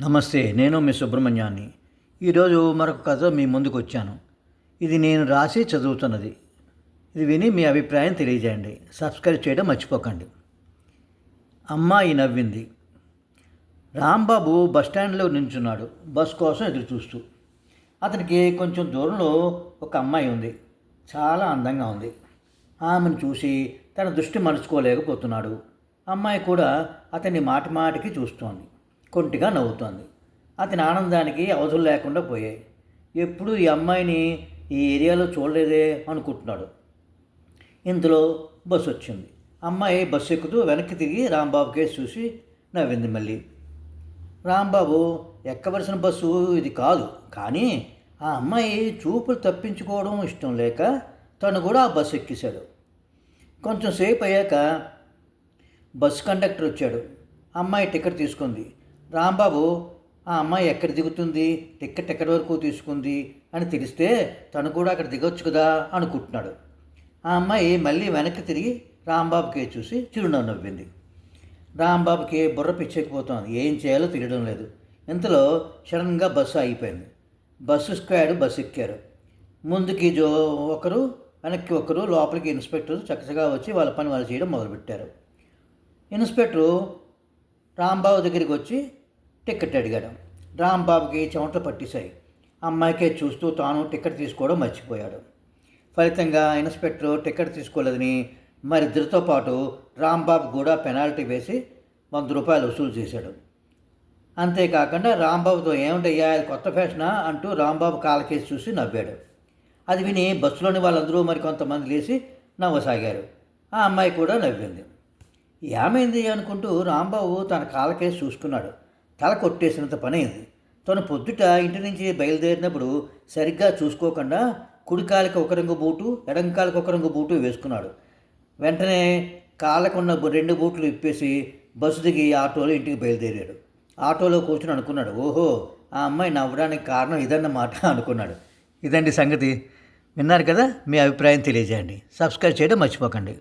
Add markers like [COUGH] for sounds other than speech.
నమస్తే నేను మీ సుబ్రహ్మణ్యాన్ని. ఈరోజు మరొక కథ మీ ముందుకు వచ్చాను. ఇది నేను రాసి చదువుతున్నది. ఇది విని మీ అభిప్రాయం తెలియజేయండి. సబ్స్క్రైబ్ చేయడం మర్చిపోకండి. అమ్మాయి నవ్వింది. రాంబాబు బస్టాండ్లో నించున్నాడు బస్ కోసం ఎదురు చూస్తూ అతనికి కొంచెం దూరంలో ఒక అమ్మాయి ఉంది. చాలా అందంగా ఉంది. ఆమెను చూసి తన దృష్టి మలుచుకోలేకపోతున్నాడు. అమ్మాయి కూడా అతన్ని మాటి మాటికి చూస్తోంది. కొంటిగా నవ్వుతోంది. అతని ఆనందానికి అవధులు లేకుండా పోయాయి. ఎప్పుడు ఈ అమ్మాయిని ఈ ఏరియాలో చూడలేదే అనుకుంటున్నాడు. ఇందులో బస్సు వచ్చింది. అమ్మాయి బస్సు ఎక్కుతూ వెనక్కి తిరిగి రాంబాబు కేసు చూసి నవ్వింది మళ్ళీ. రాంబాబు ఎక్కవలసిన బస్సు ఇది కాదు కానీ ఆ అమ్మాయి చూపులు తప్పించుకోవడం ఇష్టం లేక తను కూడా ఆ బస్సు ఎక్కేశాడు. కొంచెం సేపు అయ్యాక బస్సు కండక్టర్ వచ్చాడు. అమ్మాయి టికెట్ తీసుకుంది. రాంబాబు ఆ అమ్మాయి ఎక్కడ దిగుతుంది? టిక్కెట్ ఎక్కడి వరకు తీసుకుంది అని తెలిస్తే తను కూడా అక్కడ దిగొచ్చు కదా అనుకుంటున్నాడు. ఆ అమ్మాయి మళ్ళీ వెనక్కి తిరిగి రాంబాబుకి చూసి చిరునవ్వు నవ్వింది. రాంబాబుకి బుర్ర పిచ్చెక్కిపోతోంది. ఏం చేయాలో తెలియడం లేదు. ఇంతలో సడన్గా బస్సు ఆగిపోయింది. బస్సు స్క్వాడ్ బస్సు ఎక్కారు. ముందుకి జో ఒకరు వెనక్కి ఒకరు లోపలికి ఇన్స్పెక్టర్ చక్కగా వచ్చి వాళ్ళ పని వాళ్ళు చేయడం మొదలుపెట్టారు. ఇన్స్పెక్టరు రాంబాబు దగ్గరికి వచ్చి టికెట్ అడిగాడు. రాంబాబుకి చెమటలు పట్టేశాయి. అమ్మాయికే చూస్తూ తాను టికెట్ తీసుకోవడం మర్చిపోయాడు. ఫలితంగా ఇన్స్పెక్టర్ టికెట్ తీసుకోలేదని మరిద్దరితో పాటు రాంబాబు కూడా పెనాల్టీ వేసి వంద రూపాయలు వసూలు చేశాడు. అంతేకాకుండా రాంబాబుతో ఏమిటయ్యా అది కొత్త ఫ్యాషనా అంటూ రాంబాబు కాలకేసి చూసి నవ్వాడు. అది విని బస్సులోని వాళ్ళందరూ మరి కొంతమంది లేచి నవ్వసాగారు. ఆ అమ్మాయి కూడా నవ్వింది. ఏమైంది అనుకుంటూ రాంబాబు తన కాలకేసి చూసుకున్నాడు. తల కొట్టేసినంత పని తను పొద్దుట ఇంటి నుంచి బయలుదేరినప్పుడు సరిగ్గా చూసుకోకుండా కుడికాలికి ఒక రంగు బూటు ఎడంకాలికి ఒక రంగు బూటు వేసుకున్నాడు. వెంటనే కాళ్ళకున్న రెండు బూట్లు ఇప్పేసి బస్సు దిగి ఆటోలో ఇంటికి బయలుదేరాడు. ఆటోలో కూర్చుని అనుకున్నాడు ఓహో ఆ అమ్మాయి నవ్వడానికి కారణం ఇదన్నమాట [LAUGHS] అనుకున్నాడు. ఇదండి సంగతి. విన్నారు కదా మీ అభిప్రాయం తెలియజేయండి. సబ్స్క్రైబ్ చేయడం మర్చిపోకండి.